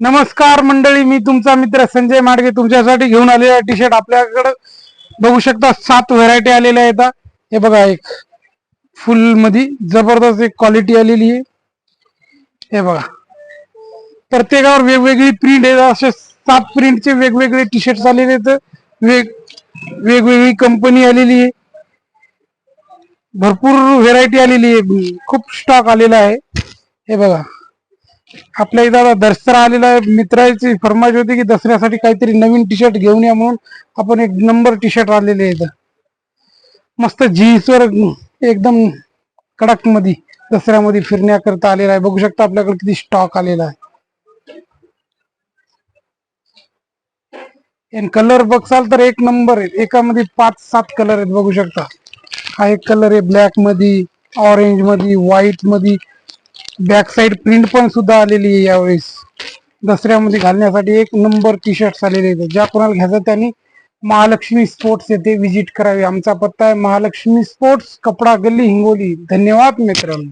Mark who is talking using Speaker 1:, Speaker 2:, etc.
Speaker 1: नमस्कार मंडळी मी तुमचा मित्र संजय माडगे तुमच्यासाठी घेऊन आलेला टी शर्ट आपल्याकडे बघू शकता सात व्हरायटी आलेल्या आहेत. हे बघा एक फुलमध्ये जबरदस्त एक क्वालिटी आलेली आहे. हे बघा. प्रत्येकावर वेगवेगळी प्रिंट आहे असे सात प्रिंटचे वेगवेगळे टी शर्ट आलेले आहेत. वेग वेगवेगळी कंपनी आलेली आहे. भरपूर व्हेरायटी आलेली आहे. खूप स्टॉक आलेला आहे. हे बघा. आपल्या इथं दसरा आलेला आहे. मित्राची फरमाईश होती की दसऱ्यासाठी काहीतरी नवीन टी शर्ट घेऊन या म्हणून आपण एक नंबर टी शर्ट आलेले आहेत मस्त जीन्स वर एकदम कडकमध्ये दसऱ्यामध्ये फिरण्याकरता आलेला आहे. बघू शकता आपल्याकडे किती स्टॉक आलेला आहे. आणि कलर बघसाल तर एक नंबर आहे एकामध्ये पाच सात कलर आहेत. बघू शकता. हा एक कलर आहे. ब्लॅकमध्ये ऑरेंजमध्ये व्हाईटमध्ये बॅक साइड प्रिंट पण सुद्धा आलेली आहे यावेळेस. दसऱ्यामध्ये घालण्यासाठी एक नंबर टी शर्ट आलेले आहेत ज्या कोणाला घ्यायचं त्यांनी महालक्ष्मी स्पोर्ट्स येथे व्हिजिट करावी. आमचा पत्ता आहे महालक्ष्मी स्पोर्ट्स कपडा गल्ली हिंगोली. धन्यवाद मित्रांनो.